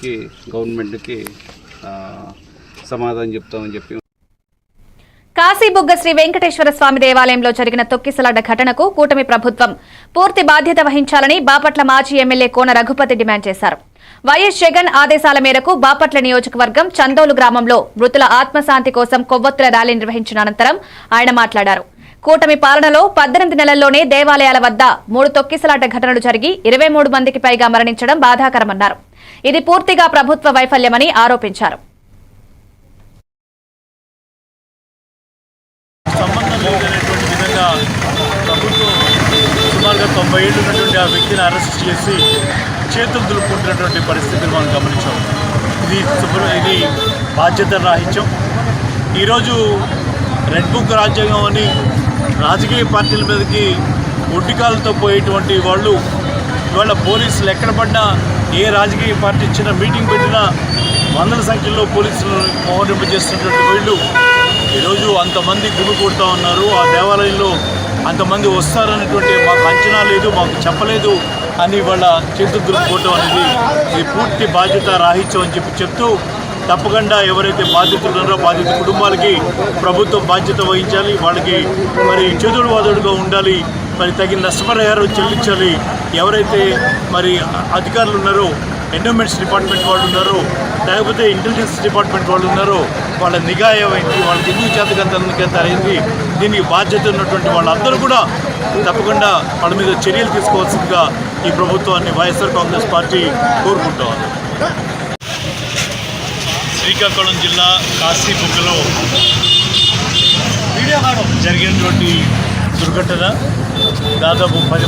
కి గవర్నమెంట్కి సమాధానం చెప్తామని చెప్పి కాశీబుగ్గ శ్రీ వెంకటేశ్వర స్వామి దేవాలయంలో జరిగిన తొక్కిసలాట ఘటనకు కూటమి ప్రభుత్వం పూర్తి బాధ్యత వహించాలని బాపట్ల మాజీ ఎమ్మెల్యే కోన రఘుపతి డిమాండ్ చేశారు. వైఎస్ జగన్ ఆదేశాల మేరకు బాపట్ల నియోజకవర్గం చందోలు గ్రామంలో మృతుల ఆత్మశాంతి కోసం కొవ్వొత్తుల ర్యాలీ నిర్వహించిన అనంతరం ఆయన మాట్లాడారు. కూటమి పాలనలో పద్దెనిమిది నెలల్లోనే దేవాలయాల వద్ద మూడు తొక్కిసలాట ఘటనలు జరిగి ఇరవై మూడు మందికి పైగా మరణించడం బాధాకరమన్నారు. ఇది పూర్తిగా ప్రభుత్వ వైఫల్యమని ఆరోపించారు. సుమారుగా తొంభై ఏళ్ళు ఉన్నటువంటి ఆ వ్యక్తిని అరెస్ట్ చేసి చేతులు దులుపుకుంటున్నటువంటి పరిస్థితిని మనం గమనించాం. ఇది ఇది బాధ్యత రాహిత్యం. ఈరోజు రెడ్ బుక్ రాజ్యాంగం అని రాజకీయ పార్టీల మీదకి ఒడ్డికాలతో పోయేటువంటి వాళ్ళు ఇవాళ పోలీసులు ఎక్కడ పడినా ఏ రాజకీయ పార్టీ ఇచ్చిన మీటింగ్ పెట్టినా వందల సంఖ్యలో పోలీసులు మోహరింపజేస్తున్నటువంటి వీళ్ళు. ఈరోజు అంతమంది గుమి కొడుతూ ఉన్నారు. ఆ దేవాలయంలో అంతమంది వస్తారనేటువంటి మాకు అంచనా లేదు మాకు చెప్పలేదు అని వాళ్ళ చేతులు దులుపుకోవటం అనేది ఈ పూర్తి బాధ్యత రాహిత్యం అని చెప్పి చెప్తూ తప్పకుండా ఎవరైతే బాధితులు ఉన్నారో బాధిత కుటుంబాలకి ప్రభుత్వం బాధ్యత వహించాలి. వాళ్ళకి మరి చేదుడు వాదుడుగా ఉండాలి. మరి తగిన నష్టపరిహారం చెల్లించాలి. ఎవరైతే మరి అధికారులు ఉన్నారో ఎండోమెంట్స్ డిపార్ట్మెంట్ వాళ్ళు ఉన్నారో లేకపోతే ఇంటెలిజెన్స్ డిపార్ట్మెంట్ వాళ్ళు ఉన్నారో వాళ్ళ నిఘా ఏమైంది వాళ్ళకి ఎందుకు చేతకంత అయింది దీనికి బాధ్యత ఉన్నటువంటి వాళ్ళందరూ కూడా తప్పకుండా వాళ్ళ మీద చర్యలు తీసుకోవాల్సిందిగా ఈ ప్రభుత్వాన్ని వైఎస్ఆర్ కాంగ్రెస్ పార్టీ కోరుకుంటా ఉంది శ్రీకాకుళం జిల్లా కాశీబుగ్గలో జరిగినటువంటి దుర్ఘటన దాదాపు పది